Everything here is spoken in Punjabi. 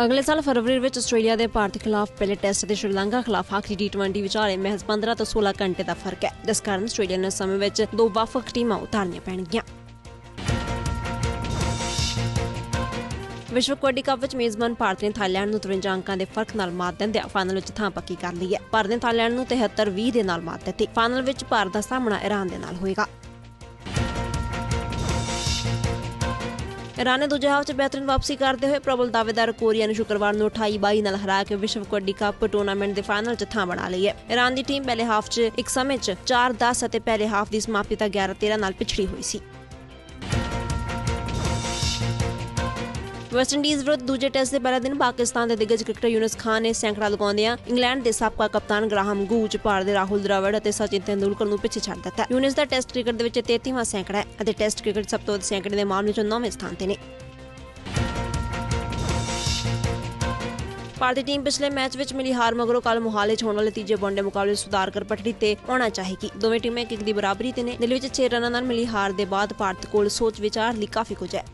ਅਗਲੇ ਸਾਲ ਫਰਵਰੀ ਵਿੱਚ ਆਸਟ੍ਰੇਲੀਆ ਦੇ ਭਾਰਤ ਖਿਲਾਫ ਪਹਿਲੇ ਟੈਸਟ ਤੇ ਸ਼੍ਰੀਲੰਕਾ ਖਿਲਾਫ ਆਖਰੀ ਟੀ20 ਵਿਚਾਲੇ ਮਹਿਜ਼ 15 ਤੋਂ 16 ਘੰਟੇ ਦਾ ਫ਼ਰਕ ਹੈ। ਜਿਸ ਕਾਰਨ ਆਸਟ੍ਰੇਲੀਆ ਨੂੰ ਸਮੇਂ ਵਿੱਚ ਦੋ ਵੱਖ-ਵੱਖ ਟੀਮਾਂ ਉਤਾਰਨੀਆਂ ਪੈਣਗੀਆਂ। ਵਿਸ਼ਵ ਕਬੱਡੀ ਕੱਪ ਵਿੱਚ ਮੇਜ਼ਬਾਨ ਭਾਰਤ ਨੇ ਥਾਈਲੈਂਡ ਨੂੰ 53 ਅੰਕਾਂ ਦੇ ਫ਼ਰਕ ਨਾਲ ਮਾਤ ਦਿੰਦਿਆਂ ਫਾਈਨਲ ਵਿੱਚ ਥਾਂ ਪੱਕੀ ਕਰ ਲਈ ਹੈ। ਭਾਰਤ ਨੇ ਥਾਈਲੈਂਡ ਨੂੰ 73-20 ਦੇ ਨਾਲ ਮਾਤ ਦਿੱਤੀ। ਫਾਈਨਲ ਵਿੱਚ ਭਾਰਤ ਦਾ ਸਾਹਮਣਾ ਈਰਾਨ ਦੇ ਨਾਲ ਹੋਏਗਾ। ਈਰਾਨ ਨੇ ਦੂਜੇ ਹਾਫ 'ਚ ਬਿਹਤਰੀਨ ਵਾਪਸੀ ਕਰਦੇ ਹੋਏ ਪ੍ਰਬਲ ਦਾਅਵੇਦਾਰ ਕੋਰੀਆ ਨੂੰ ਸ਼ੁੱਕਰਵਾਰ ਨੂੰ 28-22 ਨਾਲ ਹਰਾ ਕੇ ਵਿਸ਼ਵ ਕਬੱਡੀ ਕੱਪ ਟੂਰਨਾਮੈਂਟ ਦੇ ਫਾਈਨਲ 'ਚ ਥਾਂ ਬਣਾ ਲਈ ਹੈ। ਇਰਾਨ ਦੀ ਟੀਮ ਪਹਿਲੇ ਹਾਫ 'ਚ ਇੱਕ ਸਮੇਂ 'ਚ 4-10 ਅਤੇ ਪਹਿਲੇ ਹਾਫ ਦੀ ਸਮਾਪਤੀ ਤੱਕ 11-13 ਨਾਲ ਪਿਛੜੀ ਹੋਈ ਸੀ। ਵੈਸਟ ਇੰਡੀਜ਼ ਵਿਰੁੱਧ ਦੂਜੇ ਟੈਸਟ ਦੇ ਪਹਿਲੇ ਦਿਨ ਪਾਕਿਸਤਾਨ ਦੇ ਦਿਗਜ ਕ੍ਰਿਕਟਰ ਯੂਨਸ ਖਾਨ ਨੇ ਸੈਂਕੜਾ ਲਗਾਉਂਦਿਆਂ ਇੰਗਲੈਂਡ ਦੇ ਸਾਬਕਾ ਕਪਤਾਨ ਗ੍ਰਾਹਮ ਗੂਚ ਭਾਰਤ ਦੇ ਰਾਹੁਲ ਦਰਾਵੜ ਅਤੇ ਸਚਿਨ ਤੇਂਦੁਲਕਰ ਨੂੰ ਪਿੱਛੇ ਛੱਡ ਦਿੱਤਾ। ਯੂਨਸ ਦਾ ਟੈਸਟ ਕ੍ਰਿਕਟ ਦੇ ਵਿੱਚ 33ਵਾਂ ਸੈਂਕੜਾ ਹੈ ਅਤੇ ਟੈਸਟ ਕ੍ਰਿਕਟ ਸਭ ਤੋਂ ਵੱਧ ਸੈਂਕੜੇ ਦੇ ਮਾਮਲੇ 'ਚ 9ਵੇਂ ਸਥਾਨ ਤੇ ਨੇ। ਭਾਰਤੀ ਟੀਮ ਪਿਛਲੇ ਮੈਚ ਵਿੱਚ ਮਿਲੀ ਹਾਰ ਮਗਰੋਂ ਕੱਲ ਮੁਹਾਲੇ 'ਚ ਹੋਣ ਵਾਲੇ ਤੀਜੇ ਵਨਡੇ ਮੁਕਾਬਲੇ ਸੁਧਾਰ ਕਰ ਪਟੜੀ ਤੇ ਆਉਣਾ ਚਾਹੇਗੀ। ਦੋਵੇਂ ਟੀਮਾਂ ਇੱਕ ਇੱਕ ਦੀ ਬਰਾਬਰੀ ਤੇ ਨੇ। ਦਿੱਲੀ ਵਿੱਚ 6 ਰਨਾਂ ਨਾਲ ਮਿਲੀ ਹਾਰ ਦੇ ਬਾਅਦ ਭਾਰਤ ਕੋਲ ਸੋਚ ਵਿਚਾਰ ਲਈ ਕਾਫੀ ਕੁਝ ਹੈ।